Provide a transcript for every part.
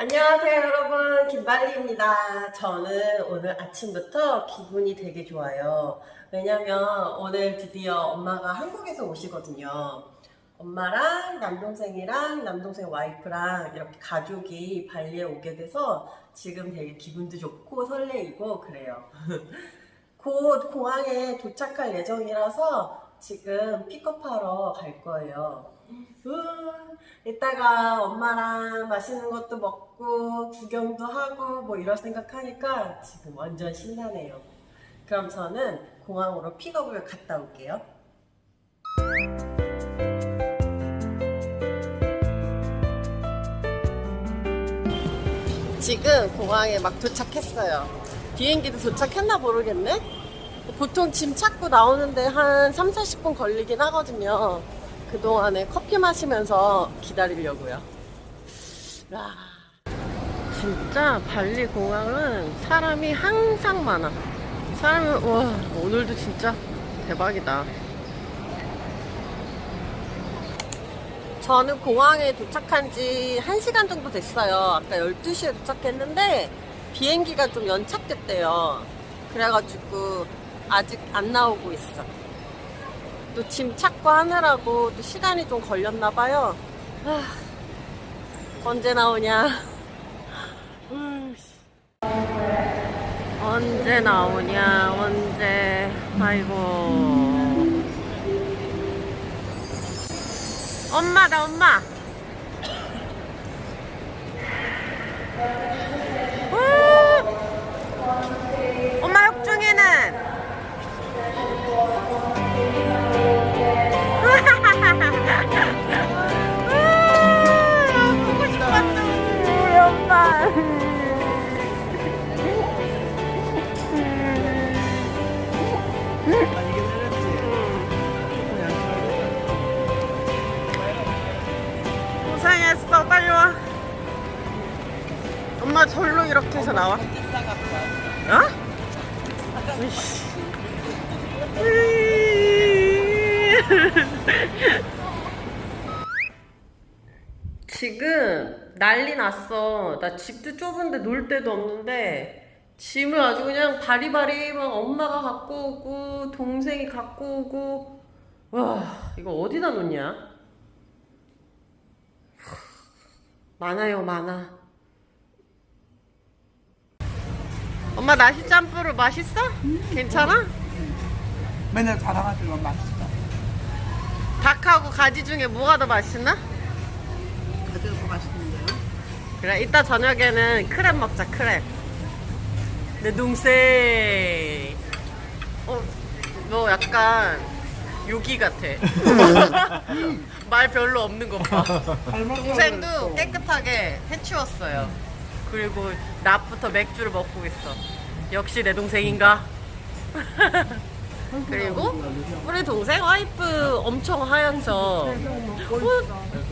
안녕하세요 여러분 김발리입니다. 저는 오늘 아침부터 기분이 되게 좋아요. 왜냐면 오늘 드디어 엄마가 한국에서 오시거든요. 엄마랑 남동생이랑 남동생 와이프랑 이렇게 가족이 발리에 오게 돼서 지금 되게 기분도 좋고 설레이고 그래요. 곧 공항에 도착할 예정이라서 지금 픽업하러 갈 거예요. 음, 이따가 엄마랑 맛있는 것도 먹고 구경도 하고 뭐 이럴 생각하니까 지금 완전 신나네요. 그럼 저는 공항으로 픽업을 갔다 올게요. 지금 공항에 막 도착했어요. 비행기도 도착했나 모르겠네? 보통 짐 찾고 나오는데 한 3, 40분 걸리긴 하거든요. 그동안에 커피 마시면서 기다리려고요. 와, 진짜 발리 공항은 사람이 항상 많아. 사람이, 와, 오늘도 진짜 대박이다. 저는 공항에 도착한 지 1시간 정도 됐어요. 아까 12시에 도착했는데 비행기가 좀 연착됐대요. 그래가지고 아직 안 나오고 있어. 또 짐 찾고 하느라고 또 시간이 좀 걸렸나 봐요. 아, 언제 나오냐? 음, 언제 나오냐? 언제? 아이고. 엄마다 엄마. 고생했어. 빨리 와. 엄마 절로 이렇게 해서 나와. 어? 지금 난리 났어. 나 집도 좁은데 놀 데도 없는데 짐을 아주 그냥 바리바리 막 엄마가 갖고 오고 동생이 갖고 오고. 와 이거 어디다 놓냐 많아요, 많아. 엄마 나시 짬뿌를 맛있어? 괜찮아? 맨날 자랑하지만 맛있어. 닭하고 가지 중에 뭐가 더 맛있나? 가져고 맛있는데요? 그래, 이따 저녁에는 크랩 먹자, 크랩. 내 동생. 어, 너 약간 요기 같아. 말 별로 없는 것 봐. 동생도 깨끗하게 해치웠어요. 그리고 낮부터 맥주를 먹고 있어. 역시 내 동생인가? 그리고 우리 동생 와이프 엄청 하얀서 어,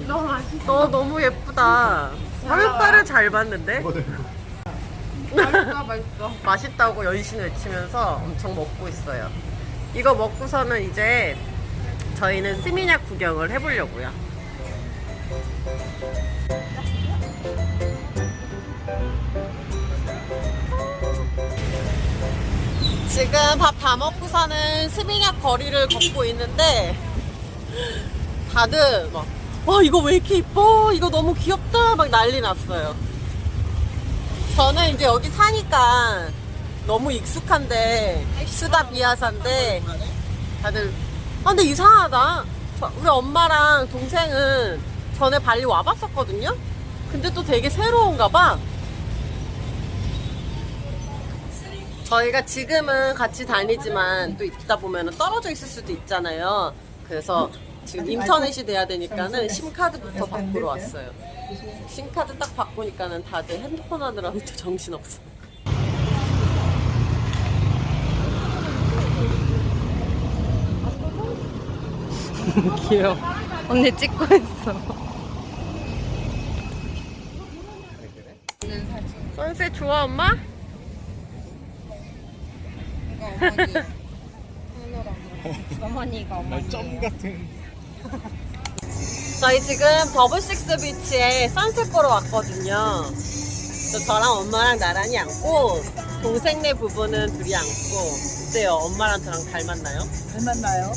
너무 맛있어. 너 너무 예쁘다. 화면빨을 잘 봤는데? 맛있어, 맛있어. 맛있다고 연신 외치면서 엄청 먹고 있어요. 이거 먹고서는 이제 저희는 스미냑 구경을 해보려고요. 지금 밥 다 먹고서는 스미냑 거리를 걷고 있는데 다들 막, 와, 이거 왜 이렇게 이뻐? 이거 너무 귀엽다? 막 난리 났어요. 저는 이제 여기 사니까 너무 익숙한데 수다 비아사인데 다들 아 근데 이상하다. 저- 우리 엄마랑 동생은 전에 발리 와봤었거든요? 근데 또 되게 새로운가 봐. 저희가 지금은 같이 다니지만 또 있다 보면 떨어져 있을 수도 있잖아요. 그래서 지금 인터넷이 돼야 되니까는 심카드부터 바꾸러 왔어요. 심카드 딱 바꾸니까는 다들 핸드폰 하느라고 또 정신없어. 귀여워. 언니 찍고 있어. 선셋 좋아, 엄마? 어머니가 어머니. 점 같은. 저희 지금 버블식스 비치에 선셋 보러 왔거든요. 또 저랑 엄마랑 나란히 앉고 동생네 부부는 둘이 앉고 어때요? 엄마랑 저랑 닮았나요? 닮았나요?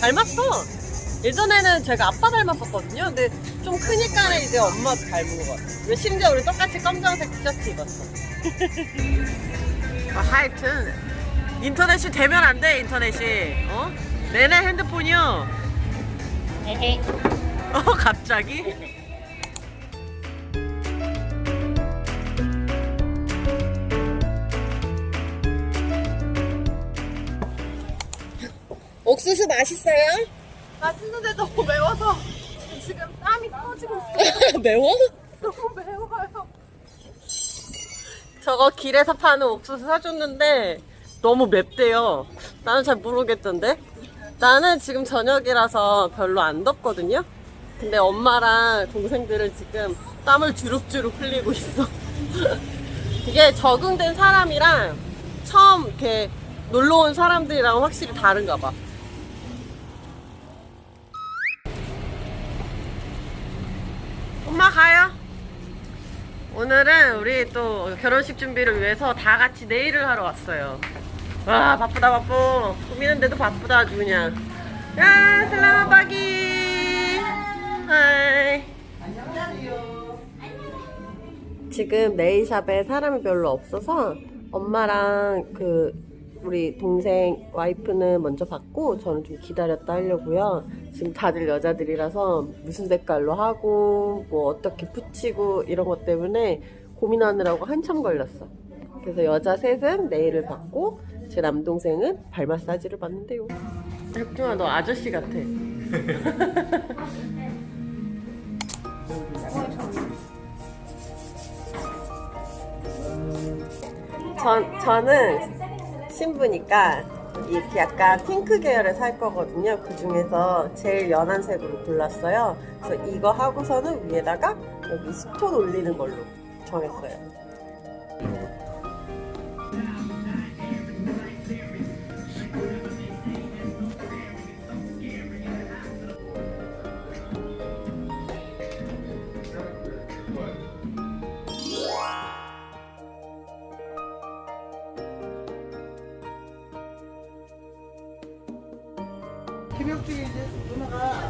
닮았어. 예전에는 제가 아빠 닮았었거든요. 근데 좀 크니까는 이제 엄마 닮은 것 같아. 심지어 우리 똑같이 검정색 티셔츠 입었어. 아, 하여튼 인터넷이 되면 안 돼. 인터넷이. 어? 내내 핸드폰이요. 에헤. 어 갑자기? 옥수수 맛있어요? 맛있는데 너무 매워서 지금 땀이 터지고 있어. 매워? 너무 매워요. 저거 길에서 파는 옥수수 사줬는데 너무 맵대요. 나는 잘 모르겠던데. 나는 지금 저녁이라서 별로 안 덥거든요. 근데 엄마랑 동생들은 지금 땀을 주룩주룩 흘리고 있어. 이게 적응된 사람이랑 처음 이렇게 놀러 온 사람들이랑 확실히 다른가 봐. 엄마 가요. 오늘은 우리 또 결혼식 준비를 위해서 다 같이 네일을 하러 왔어요. 와 바쁘다 바빠. 꾸미는데도 바쁘다 아주 그냥. 야 슬라마 바기. 하이. 지금 네일샵에 사람이 별로 없어서 엄마랑 그 우리 동생 와이프는 먼저 받고 저는 좀 기다렸다 하려고요. 지금 다들 여자들이라서 무슨 색깔로 하고 뭐 어떻게 붙이고 이런 것 때문에 고민하느라고 한참 걸렸어. 그래서 여자 셋은 네일을 받고 제 남동생은 발 마사지를 받는데요. 혁중아 너 아저씨 같아. 전, 저는 신부니까 이렇게 약간 핑크 계열을 살 거거든요. 그 중에서 제일 연한 색으로 골랐어요. 그래서 이거 하고서는 위에다가 여기 스톤 올리는 걸로 정했어요. 이 이제 누나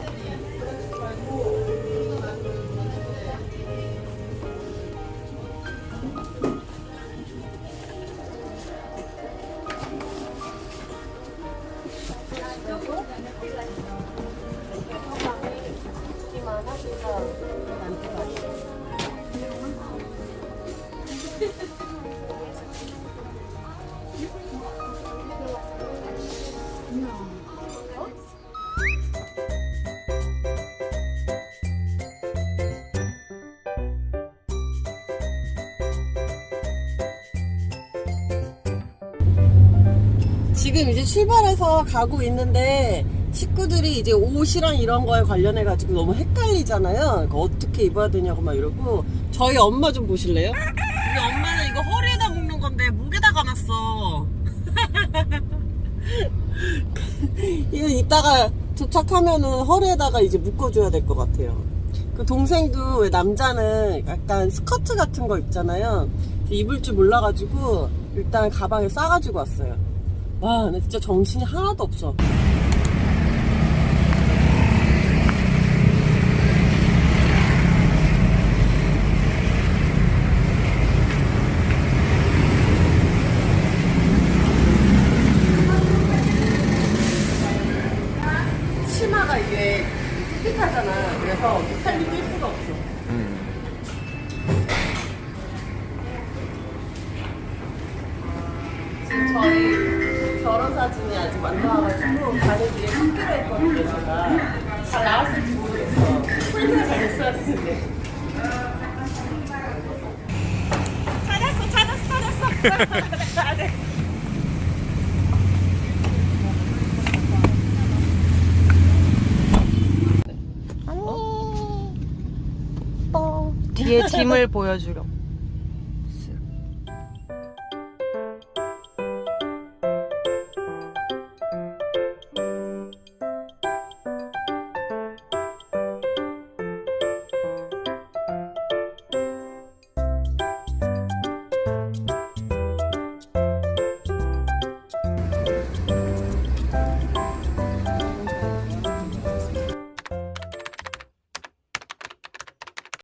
지금 이제 출발해서 가고 있는데 식구들이 이제 옷이랑 이런 거에 관련해 가지고 너무 헷갈리잖아요. 그거 어떻게 입어야 되냐고 막 이러고 저희 엄마 좀 보실래요? 우리 엄마는 이거 허리에다 묶는 건데 목에다 감았어. 이거 이따가 도착하면은 허리에다가 이제 묶어줘야 될 것 같아요. 그 동생도 왜 남자는 약간 스커트 같은 거 입잖아요. 입을 줄 몰라가지고 일단 가방에 싸가지고 왔어요. 와, 나 진짜 정신이 하나도 없어. 치마가 이게 삐끗하잖아. 그래서 살이 뛸 수가 없어. 지금 저희 사진이 아직 안 나와가지고 길에 찍기로 했거든요, 제가. 잘 나왔을지 모르겠어. 프린트가 잘 되는데. 찾았어, 찾았어, 찾았어. 아, 네. 뒤에 짐을 보여주려.